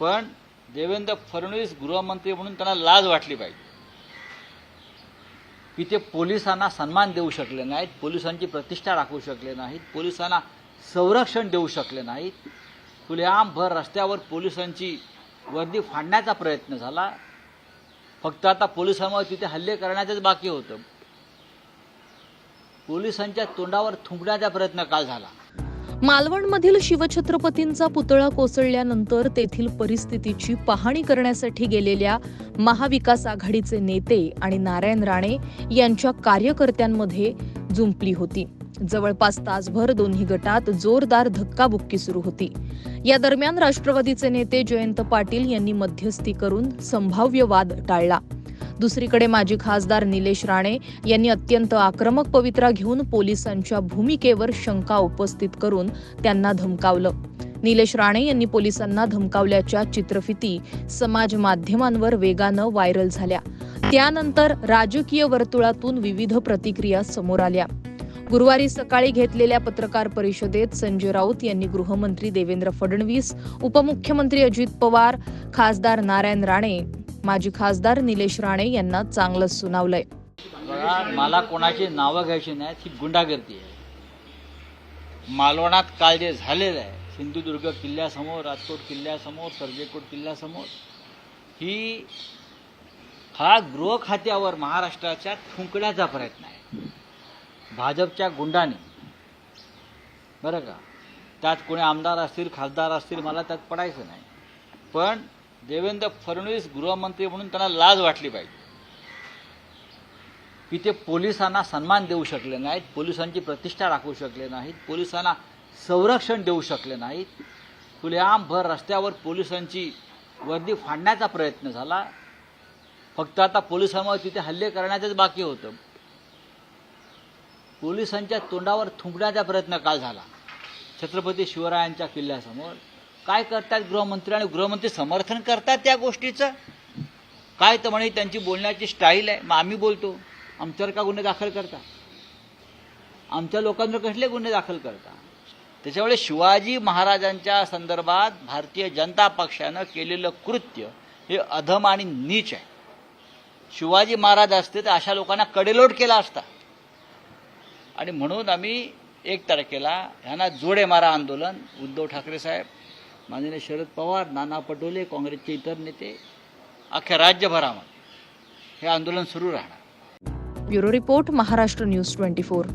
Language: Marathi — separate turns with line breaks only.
पण देवेंद्र फडणवीस गृहमंत्री म्हणून त्यांना लाज वाटली पाहिजे. की ते पोलिसांना सन्मान देऊ शकले नाहीत पोलिसांची प्रतिष्ठा राखू शकले नाहीत पोलिसांना संरक्षण देऊ शकले नाहीत. खुलेआम भर रस्त्यावर पोलिसांची वर्दी फाडण्याचा प्रयत्न झाला. फक्त आता पोलिसांमुळे तिथे हल्ले करण्याचंच बाकी होतं. पोलिसांच्या तोंडावर थुंकण्याचा प्रयत्न काल झाला.
मालवणमधील शिवछत्रपतींचा पुतळा कोसळल्यानंतर तेथील परिस्थितीची पाहणी करण्यासाठी गेलेल्या महाविकास आघाडीचे नेते आणि नारायण राणे यांच्या कार्यकर्त्यांमध्ये जुंपली होती. जवळपास तासभर दोन्ही गटात जोरदार धक्काबुक्की सुरू होती. या दरम्यान राष्ट्रवादीचे नेते जयंत पाटील यांनी मध्यस्थी करून संभाव्य वाद टाळला. दुसरीकडे माजी खासदार निलेश राणे यांनी अत्यंत आक्रमक पवित्रा घेऊन पोलिसांच्या भूमिकेवर शंका उपस्थित करून त्यांना धमकावलं. निलेश राणे यांनी पोलिसांना धमकावल्याच्या चित्रफिती समाज माध्यमांवर वेगानं व्हायरल झाल्या. त्यानंतर राजकीय वर्तुळातून विविध प्रतिक्रिया समोर आल्या. गुरुवारी सकाळी घेतलेल्या पत्रकार परिषदेत संजय राऊत यांनी गृहमंत्री देवेंद्र फडणवीस उपमुख्यमंत्री अजित पवार खासदार नारायण राणे माजी खासदार निलेश राणे यांना चांगलंच सुनावलंय.
मला कोणाची नावं घ्यायची नाहीत ही गुंडागर्दी आहे. मालवणात काल जे झालेलं आहे सिंधुदुर्ग किल्ल्यासमोर राजकोट किल्ल्यासमोर सर्जेकोट किल्ल्यासमोर ही हा गृह खात्यावर महाराष्ट्राच्या थुंकण्याचा प्रयत्न आहे. भाजपच्या गुंडाने. बरं का? त्यात कोणी आमदार असतील खासदार असतील मला त्यात पडायचं नाही. पण देवेंद्र फडणवीस गृहमंत्री म्हणून त्यांना लाज वाटली पाहिजे. की ते पोलिसांना सन्मान देऊ शकले नाहीत पोलिसांची प्रतिष्ठा राखू शकले नाहीत पोलिसांना संरक्षण देऊ शकले नाहीत. खुलेआम भर रस्त्यावर पोलिसांची वर्दी फाडण्याचा प्रयत्न झाला. फक्त आता पोलिसांमुळे तिथे हल्ले करण्याचंच बाकी होतं. पोलिसांच्या तोंडावर थुंकण्याचा प्रयत्न काल झाला. छत्रपती शिवरायांच्या किल्ल्यासमोर. काय करतात गृहमंत्री आणि गृहमंत्री समर्थन करतात त्या गोष्टीचं? काय तर म्हणे त्यांची बोलण्याची स्टाईल आहे. मग आम्ही बोलतो. आमच्यावर का गुन्हे दाखल करता? आमच्या लोकांवर कसले गुन्हे दाखल करता? त्याच्यामुळे शिवाजी महाराजांच्या संदर्भात भारतीय जनता पक्षानं केलेलं कृत्य हे अधम आणि नीच आहे. शिवाजी महाराज असते तर अशा लोकांना कडेलोट केला असता. आणि म्हणून आम्ही एक तारखेला ह्यांना जोडे मारा आंदोलन उद्धव ठाकरे साहेब माननीय शरद पवार नाना पटोले काँग्रेसचे इतर नेते अख्ख्या राज्यभरामध्ये हे आंदोलन सुरू राहणार.
Bureau report Maharashtra news twenty four.